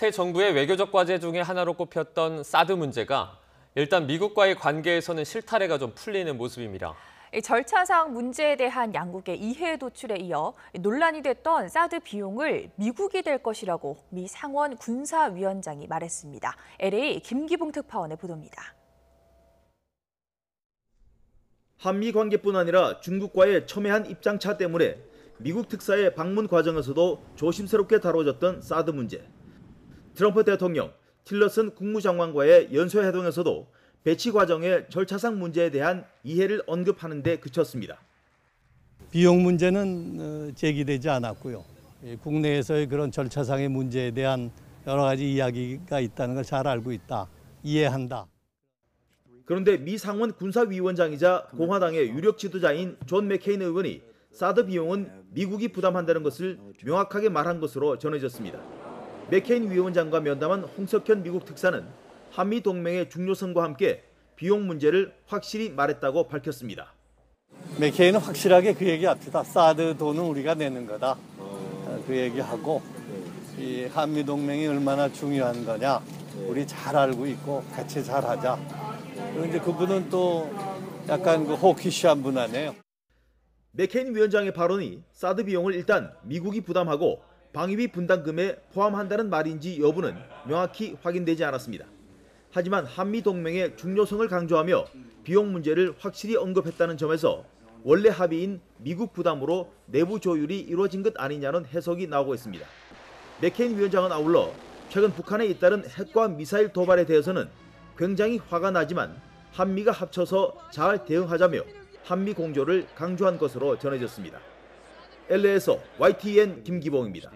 새 정부의 외교적 과제 중에 하나로 꼽혔던 사드 문제가 일단 미국과의 관계에서는 실타래가 좀 풀리는 모습입니다. 이 절차상 문제에 대한 양국의 이해 도출에 이어 논란이 됐던 사드 비용을 미국이 될 것이라고 미 상원 군사위원장이 말했습니다. LA 김기봉 특파원의 보도입니다. 한미 관계뿐 아니라 중국과의 첨예한 입장차 때문에 미국 특사의 방문 과정에서도 조심스럽게 다뤄졌던 사드 문제. 트럼프 대통령, 틸러슨 국무장관과의 연쇄회동에서도 배치 과정의 절차상 문제에 대한 이해를 언급하는 데 그쳤습니다. 비용 문제는 어, 제기되지 않았고요. 이 국내에서의 그런 절차상의 문제에 대한 여러 가지 이야기가 있다는 걸 잘 알고 있다. 이해한다. 그런데 미 상원 군사위원장이자 공화당의 유력 지도자인 존 맥케인 의원이 사드 비용은 미국이 부담한다는 것을 명확하게 말한 것으로 전해졌습니다. 맥케인 위원장과 면담한 홍석현 미국 특사는 한미 동맹의 중요성과 함께 비용 문제를 확실히 말했다고 밝혔습니다. 맥케이는 확실하게 그 얘기 합시다. 사드 돈은 우리가 내는 거다. 어, 그 얘기하고 이 한미 동맹이 얼마나 중요한 거냐 우리 잘 알고 있고 같이 잘 하자. 이제 그분은 또 약간 그 호키시한 분 아니에요. 맥케인 위원장의 발언이 사드 비용을 일단 미국이 부담하고 방위비 분담금에 포함한다는 말인지 여부는 명확히 확인되지 않았습니다. 하지만 한미 동맹의 중요성을 강조하며 비용 문제를 확실히 언급했다는 점에서 원래 합의인 미국 부담으로 내부 조율이 이루어진 것 아니냐는 해석이 나오고 있습니다. 맥케인 위원장은 아울러 최근 북한에 잇따른 핵과 미사일 도발에 대해서는 굉장히 화가 나지만 한미가 합쳐서 잘 대응하자며 한미 공조를 강조한 것으로 전해졌습니다. LA에서 YTN 김기봉입니다.